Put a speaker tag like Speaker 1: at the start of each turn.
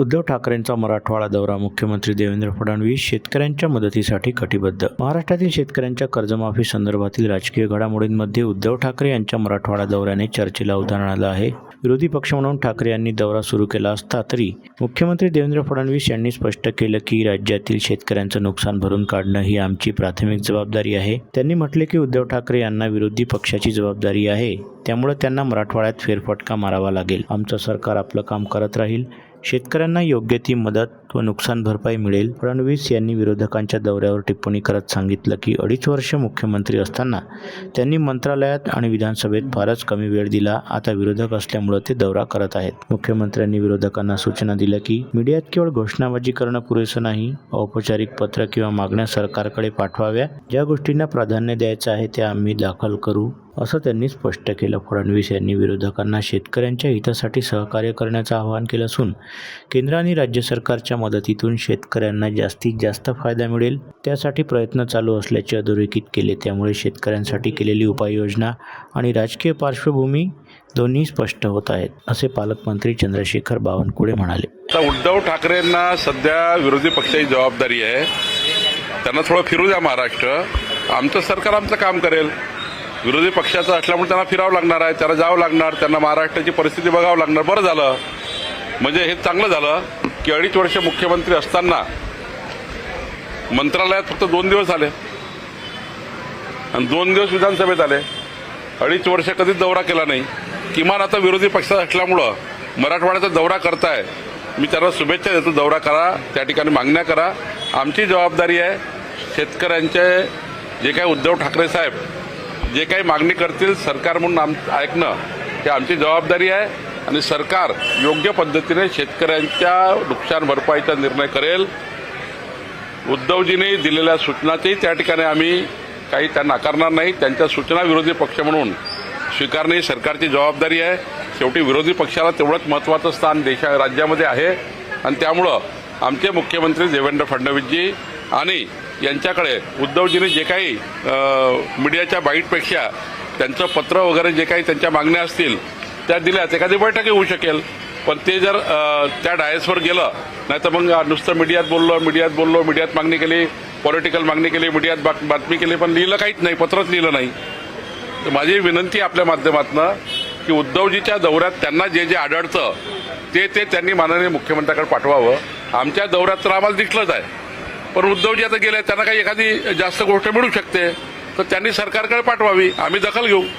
Speaker 1: उद्धव ठाकरेंचा मराठवाडा दौरा मुख्यमंत्री देवेंद्र फडणवीस शेतकऱ्यांच्या मदतीसाठी कटिबद्ध. महाराष्ट्रातील शेतकऱ्यांच्या कर्जमाफी संदर्भातील राजकीय घडामोडींमध्ये उद्धव ठाकरे यांच्या मराठवाडा दौऱ्याने चर्चेला उदाहरण आलं आहे. विरोधी पक्ष म्हणून ठाकरे यांनी दौरा सुरू केला असता तरी मुख्यमंत्री देवेंद्र फडणवीस यांनी स्पष्ट केलं की राज्यातील शेतकऱ्यांचं नुकसान भरून काढणं ही आमची प्राथमिक जबाबदारी आहे. त्यांनी म्हटले की उद्धव ठाकरे यांना विरोधी पक्षाची जबाबदारी आहे. त्यामुळे त्यांना मराठवाड्यात फेरफटका मारावा लागेल. आमचं सरकार आपलं काम करत राहील. शेतकऱ्यांना योग्य ती मदत व नुकसान भरपाई मिळेल. फडणवीस यांनी विरोधकांच्या दौऱ्यावर टिप्पणी करत सांगितलं की अडीच वर्ष मुख्यमंत्री असताना त्यांनी मंत्रालयात आणि विधानसभेत फारच कमी वेळ दिला. आता विरोधक असल्यामुळं ते दौरा करत आहेत. मुख्यमंत्र्यांनी विरोधकांना सूचना दिल्या की मीडियात केवळ घोषणाबाजी करणं पुरेसं नाही. औपचारिक पत्र किंवा मागण्या सरकारकडे पाठवाव्या. ज्या गोष्टींना प्राधान्य द्यायचं आहे त्या आम्ही दाखल करू असं त्यांनी स्पष्ट केलं. फडणवीस यांनी विरोधकांना शेतकऱ्यांच्या हितासाठी सहकार्य करण्याचं आवाहन केलं असून केंद्र आणि राज्य सरकारच्या मदतीतून शेतकऱ्यांना जास्तीत जास्त फायदा मिळेल. त्यासाठी प्रयत्न चालू असल्याचे अधोरेखित केले. त्यामुळे शेतकऱ्यांसाठी केलेली उपाययोजना आणि राजकीय पार्श्वभूमी दोन्ही स्पष्ट होत आहेत असे पालकमंत्री चंद्रशेखर बावनकुळे म्हणाले.
Speaker 2: आता उद्धव ठाकरेंना सध्या विरोधी पक्षाची जबाबदारी आहे. त्यांना थोडं फिरू द्या महाराष्ट्र. आमचं सरकार आमचं काम करेल. विरोधी पक्षाचं असल्यामुळे त्यांना फिरावं लागणार आहे त्यांना जावं लागणार त्यांना महाराष्ट्राची परिस्थिती बघावं लागणार. बरं झालं. म्हणजे हे चांगलं झालं. की अडीच वर्ष मुख्यमंत्री असताना मंत्रालयात फक्त दोन दिवस आले. आणि दोन दिवस विधानसभेत आले. अडीच वर्ष कधीच दौरा केला नाही. किमान आता विरोधी पक्षात असल्यामुळं मराठवाड्याचा दौरा करताय. मी त्यांना शुभेच्छा देतो दौरा करा त्या ठिकाणी मागण्या करा. आमची जबाबदारी आहे शेतकऱ्यांचे जे काही उद्धव ठाकरे साहेब जे काही मागणी करतील सरकार म्हणून आम ऐकणं हे आमची जबाबदारी आहे. आणि सरकार योग्य पद्धतीने शेतकऱ्यांच्या नुकसान भरपाईचा निर्णय करेल. उद्धवजींनी दिलेल्या सूचनाची त्या ठिकाणी आम्ही काही त्या नाकारणार नाही. त्यांच्या सूचना विरोधी पक्ष म्हणून स्वीकारणे ही सरकारची जबाबदारी आहे. शेवटी विरोधी पक्षाला तेवढंच महत्त्वाचं स्थान देशा राज्यामध्ये आहे. आणि त्यामुळं आमचे मुख्यमंत्री देवेंद्र फडणवीसजी आणि यांच्याकडे उद्धवजींनी जे काही मीडियाच्या बाईटपेक्षा त्यांचं पत्र वगैरे जे काही त्यांच्या मागण्या असतील त्या दिल्यात. एखादी बैठक होऊ शकेल. पण ते जर त्या डायसवर गेलं नाही तर मग नुसतं मीडियात बोललो मीडियात बोललो मीडियात मागणी केली पॉलिटिकल मागणी केली मीडियात बात- बातमी केली पण लिहिलं काहीच नाही पत्रच लिहिलं नाही. तर माझी विनंती आपल्या माध्यमातनं की उद्धवजीच्या दौऱ्यात त्यांना जे जे आढळतं ते ते त्यांनी माननीय मुख्यमंत्र्याकडे पाठवावं. आमच्या दौऱ्यात तर आम्हाला दिसलंच आहे. पण उद्धवजी आता गेले त्यांना काही एखादी जास्त गोष्ट मिळू शकते. तर त्यांनी सरकारकडे पाठवावी. आम्ही दखल घेऊ.